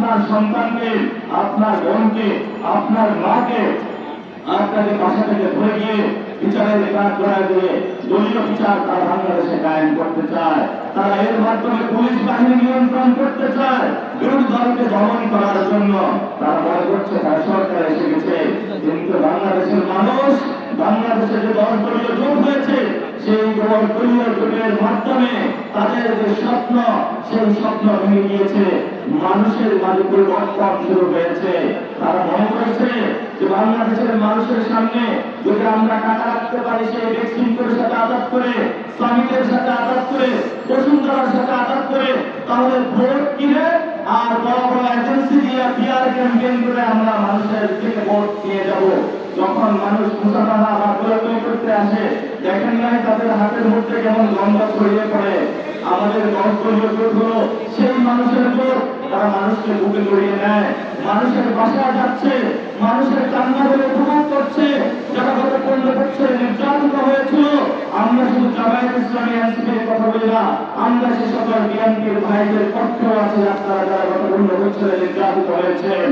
আপনার সন্তানকে, আপনার বোনকে, আপনার মাকে আপনাকে বাসা থেকে ধরে গিয়ে বিচারের কাজ করা দিয়ে দলীয় বিচার তারা বাংলাদেশে কায়েম করতে চায়। তারা এর মাধ্যমে পুলিশ বাহিনী নিয়ন্ত্রণ করতে চায়। বিরোধী দলকে দমন করার জন্য তারা মনে করছে তার সরকার এসে গেছে। কিন্তু বাংলাদেশের মানুষ, বাংলাদেশে যে দল দলীয় জোট হয়েছে সেই দলীয় জোটের মাধ্যমে তাদের যে স্বপ্ন, সেই স্বপ্ন ভেঙে গিয়েছে। মানুষের মাঝে পরিবর্তন শুরু হয়েছে। তারা মনে করছে যে বাংলাদেশের মানুষের সামনে যদি আমরা টাকা রাখতে পারি, সেই বেক্সিমপুরের সাথে আঘাত করে, শ্রমিকের সাথে আঘাত করে, বসুন্ধরার সাথে আঘাত করে, তাহলে ভোট কিনে আর বড় বড় এজেন্সি দিয়ে পিআর ক্যাম্পেইন করে আমরা মানুষের থেকে ভোট নিয়ে যাব। যখন মানুষ মুসাফাহা বা দেখেন নাই তাদের হাতের মধ্যে কেমন গন্ধ ছড়িয়ে পড়ে, আমাদের হলো সেই মানুষের ভোট তারা মানুষকে বুকে জড়িয়ে নেয়, মানুষের বাসায় যাচ্ছে, মানুষের কান্না বলে উপভোগ করছে। যারা গত পনেরো বছরে নির্যাতিত হয়েছিল, আমরা শুধু জামায়াত ইসলামী এনসিপির কথা বলি না, আমরা সে সকল বিএনপির ভাইদের পক্ষেও আছে আপনারা যারা গত পনেরো বছরে নির্যাতিত হয়েছেন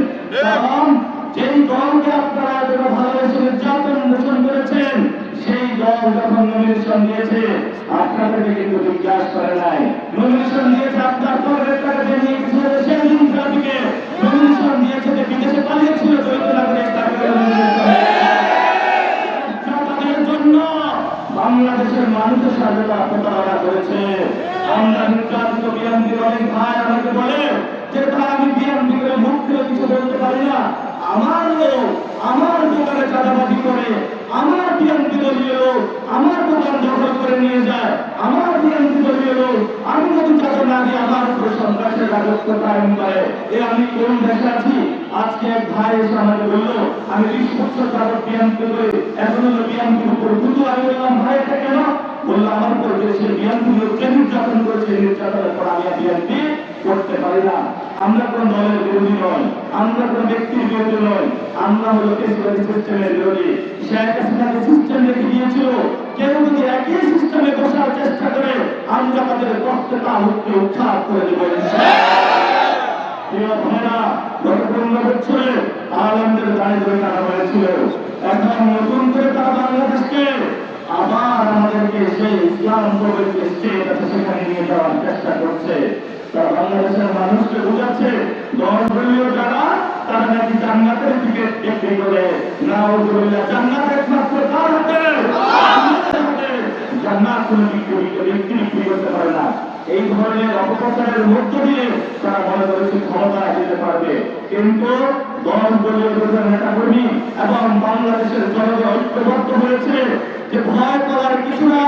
কারণ যেই দলকে আপনারা এতটা ভালোবেসে নির্যাতন মোচন করেছেন সেই দল নমিনেশন দিয়েছে আপনাদেরকে কিন্তু জিজ্ঞাসা করে নাই। নমিনেশন দিয়েছে, আপনার দিন ট্রাফিকে নমিনেশন দিয়েছে যে বিদেশে পালিয়েছিল বাংলাদেশের মানুষের সাথে প্রতারণা করেছে আমরা বিএনপির অনেক ভাই আমাকে বলে যে ভাই আমি বিএনপি করে মুখ খুলে কিছু বলতে পারি না আমার লোক আমার দোকানে চাঁদাবাজি করে আমার বিএনপি দলীয় লোক আমার দোকান দখল করে নিয়ে যায়। আমার বিএনপি দলীয় লোক আমি যদি চাঁদা না দিয়ে আমার উপরে সন্ত্রাসের রাজত্ব কায়েম করে। এ আমি কোন দেশে আছি? আজকে এক ভাই এসে আমাকে বলল, আমি বিশ বছর যাবত বিএনপি করে, এখন হলো বিএনপির উপর দুটো আমি বললাম ভাই এটা কেন? বলল, আমার উপর দেশের বিএনপি লোককে নির্যাতন করেছে? নির্যাতনের পর আমি বিএনপি করতে পারি না। আমরা কোন দলের বিরোধী নয় আমরা কোন ব্যক্তির বিরোধী নয় আমরা হলো পেশিবাদী সিস্টেমের বিরোধী। শেখ হাসিনাকে সিস্টেম রেখে দিয়েছিল। কেউ যদি একই সিস্টেমে বসার চেষ্টা করে, আমরা তাদের রক্তটা হুককে উৎখাত করে দেবো। আবার আমাদেরকে সেখানে নিয়ে চেষ্টা করছে। বাংলাদেশের মানুষকে বোঝাচ্ছে দলদলীয় যারা, তারা নাকি জান্নাতের দিকে না ওগুলো একমাত্র তার হাতে জান্নাত না। এই ধরনের অপপ্রচারের মধ্য দিয়ে তারা মনে করেছে ক্ষমতায় যেতে পারবে। কিন্তু দল দলীয় নেতা কর্মী এবং বাংলাদেশের জনগণ ঐক্যবদ্ধ হয়েছে যে ভয় করার কিছু নাই।